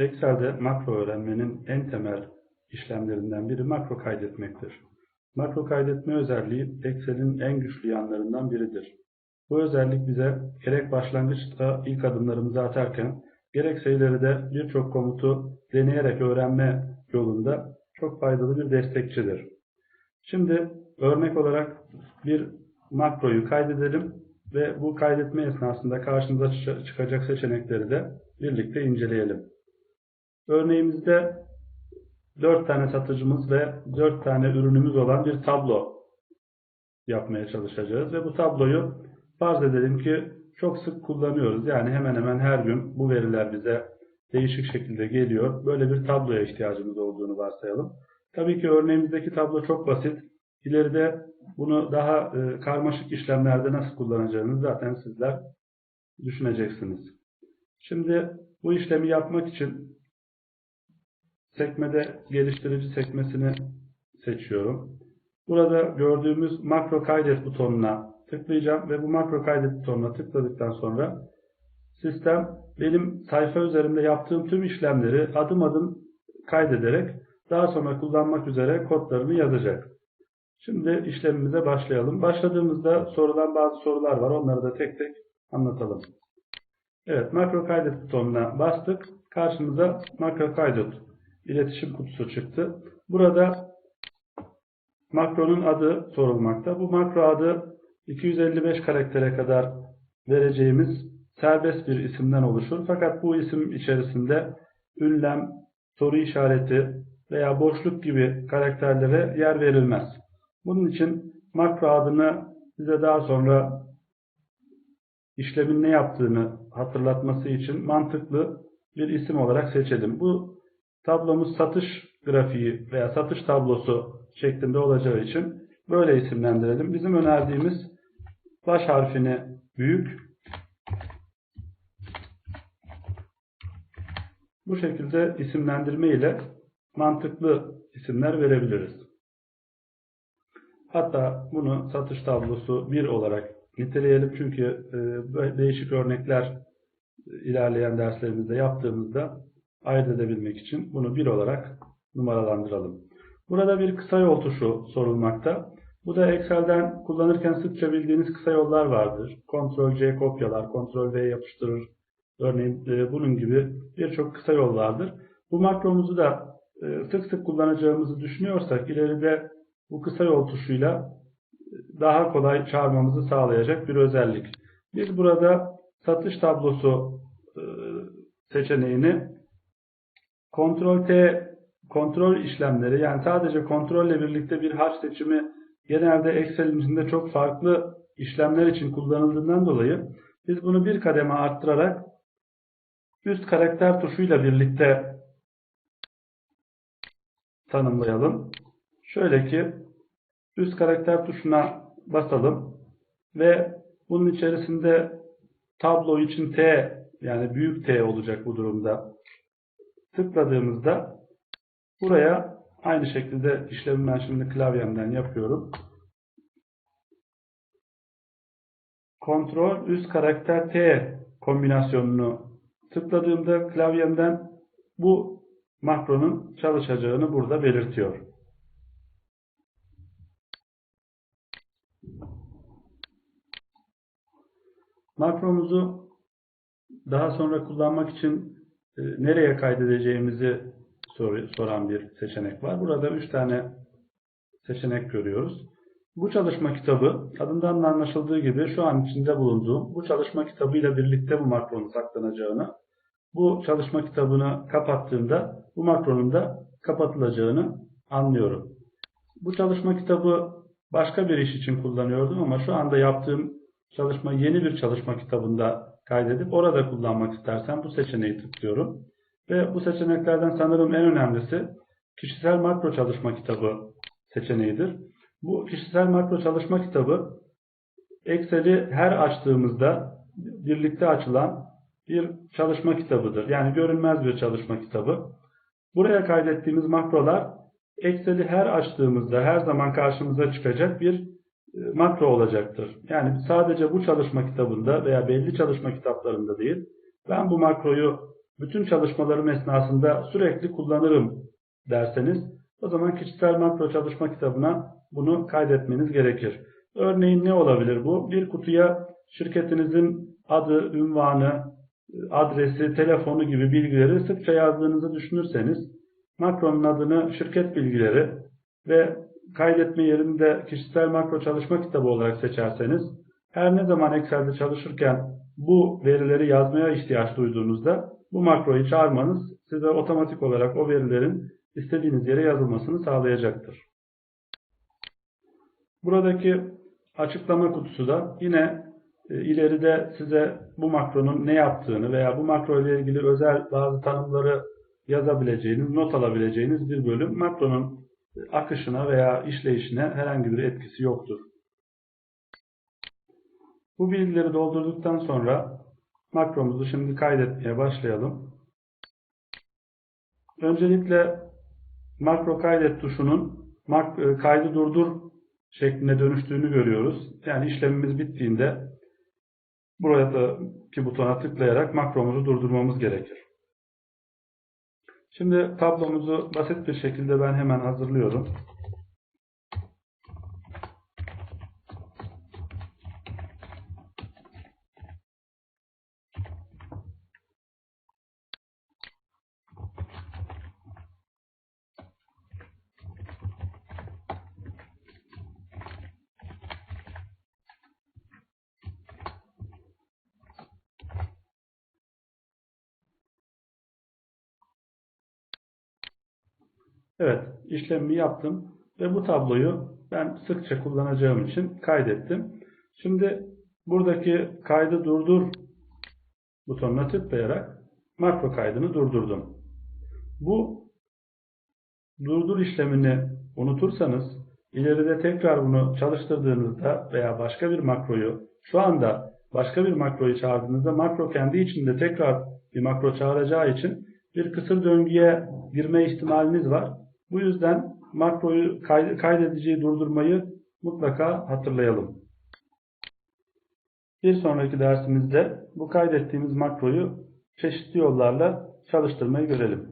Excel'de makro öğrenmenin en temel işlemlerinden biri makro kaydetmektir. Makro kaydetme özelliği Excel'in en güçlü yanlarından biridir. Bu özellik bize gerek başlangıçta ilk adımlarımızı atarken gerekse ileride birçok komutu deneyerek öğrenme yolunda çok faydalı bir destekçidir. Şimdi örnek olarak bir makroyu kaydedelim ve bu kaydetme esnasında karşımıza çıkacak seçenekleri de birlikte inceleyelim. Örneğimizde 4 tane satıcımız ve 4 tane ürünümüz olan bir tablo yapmaya çalışacağız. Ve bu tabloyu farz edelim ki çok sık kullanıyoruz. Yani hemen hemen her gün bu veriler bize değişik şekilde geliyor. Böyle bir tabloya ihtiyacımız olduğunu varsayalım. Tabii ki örneğimizdeki tablo çok basit. İleride bunu daha e, karmaşık işlemlerde nasıl kullanacağınızı zaten sizler düşüneceksiniz. Şimdi bu işlemi yapmak için sekmede geliştirici sekmesini seçiyorum. Burada gördüğümüz makro kaydet butonuna tıklayacağım ve bu makro kaydet butonuna tıkladıktan sonra sistem benim sayfa üzerinde yaptığım tüm işlemleri adım adım kaydederek daha sonra kullanmak üzere kodlarını yazacak. Şimdi işlemimize başlayalım. Başladığımızda sorulan bazı sorular var. Onları da tek tek anlatalım. Evet, makro kaydet butonuna bastık. Karşımıza makro kaydet iletişim kutusu çıktı. Burada makronun adı sorulmakta. Bu makro adı 255 karaktere kadar vereceğimiz serbest bir isimden oluşur. Fakat bu isim içerisinde ünlem, soru işareti veya boşluk gibi karakterlere yer verilmez. Bunun için makro adını size daha sonra işlemin ne yaptığını hatırlatması için mantıklı bir isim olarak seçelim. Bu tablomuz satış grafiği veya satış tablosu şeklinde olacağı için böyle isimlendirelim. Bizim önerdiğimiz baş harfini büyük, bu şekilde isimlendirme ile mantıklı isimler verebiliriz. Hatta bunu satış tablosu 1 olarak niteleyelim çünkü e, değişik örnekler ilerleyen derslerimizde yaptığımızda ayırt edebilmek için bunu 1 olarak numaralandıralım. Burada bir kısa yol tuşu sorulmakta. Bu da Excel'den kullanırken sıkça bildiğiniz kısa yollar vardır. Ctrl C kopyalar, Ctrl V yapıştırır. Örneğin e, bunun gibi birçok kısa yol vardır. Bu makromuzu da e, sık sık kullanacağımızı düşünüyorsak ileride bu kısa yol tuşuyla e, daha kolay çağırmamızı sağlayacak bir özellik. Biz burada satış tablosu e, seçeneğini kontrol T kontrol işlemleri yani sadece kontrolle birlikte bir harf seçimi genelde Excel'in içinde çok farklı işlemler için kullanıldığından dolayı biz bunu bir kademe arttırarak üst karakter tuşuyla birlikte tanımlayalım. Şöyle ki üst karakter tuşuna basalım ve bunun içerisinde tablo için T yani büyük T olacak bu durumda. Tıkladığımızda buraya aynı şekilde işlemi ben şimdi klavyemden yapıyorum. Kontrol üst karakter T kombinasyonunu tıkladığımda klavyemden bu makronun çalışacağını burada belirtiyor. Makromuzu daha sonra kullanmak için nereye kaydedeceğimizi sor, soran bir seçenek var. Burada 3 tane seçenek görüyoruz. Bu çalışma kitabı adından da anlaşıldığı gibi şu an içinde bulunduğum bu çalışma kitabıyla birlikte bu makronun saklanacağını, bu çalışma kitabını kapattığımda bu makronun da kapatılacağını anlıyorum. Bu çalışma kitabı başka bir iş için kullanıyordum ama şu anda yaptığım çalışma yeni bir çalışma kitabında kaydedip orada kullanmak istersem bu seçeneği tıklıyorum. Ve bu seçeneklerden sanırım en önemlisi kişisel makro çalışma kitabı seçeneğidir. Bu kişisel makro çalışma kitabı Excel'i her açtığımızda birlikte açılan bir çalışma kitabıdır. Yani görünmez bir çalışma kitabı. Buraya kaydettiğimiz makrolar Excel'i her açtığımızda her zaman karşımıza çıkacak bir makro olacaktır. Yani sadece bu çalışma kitabında veya belli çalışma kitaplarında değil, ben bu makroyu bütün çalışmalarım esnasında sürekli kullanırım derseniz o zaman kişisel makro çalışma kitabına bunu kaydetmeniz gerekir. Örneğin ne olabilir bu? Bir kutuya şirketinizin adı, ünvanı, adresi, telefonu gibi bilgileri sıkça yazdığınızı düşünürseniz makronun adını şirket bilgileri ve kaydetme yerini de kişisel makro çalışma kitabı olarak seçerseniz her ne zaman Excel'de çalışırken bu verileri yazmaya ihtiyaç duyduğunuzda bu makroyu çağırmanız size otomatik olarak o verilerin istediğiniz yere yazılmasını sağlayacaktır. Buradaki açıklama kutusu da yine e, ileride size bu makronun ne yaptığını veya bu makro ile ilgili özel bazı tanımları yazabileceğiniz, not alabileceğiniz bir bölüm. Makronun akışına veya işleyişine herhangi bir etkisi yoktur. Bu bilgileri doldurduktan sonra makromuzu şimdi kaydetmeye başlayalım. Öncelikle makro kaydet tuşunun e, kaydı durdur şeklinde dönüştüğünü görüyoruz. Yani işlemimiz bittiğinde buradaki butona tıklayarak makromuzu durdurmamız gerekir. Şimdi tablomuzu basit bir şekilde ben hemen hazırlıyorum. Evet, işlemimi yaptım ve bu tabloyu ben sıkça kullanacağım için kaydettim. Şimdi buradaki kaydı durdur butonuna tıklayarak makro kaydını durdurdum. Bu durdur işlemini unutursanız ileride tekrar bunu çalıştırdığınızda veya başka bir makroyu şu anda başka bir makroyu çağırdığınızda makro kendi içinde tekrar bir makro çağıracağı için bir kısır döngüye girme ihtimaliniz var. Bu yüzden makroyu kaydediciyi durdurmayı mutlaka hatırlayalım. Bir sonraki dersimizde bu kaydettiğimiz makroyu çeşitli yollarla çalıştırmayı görelim.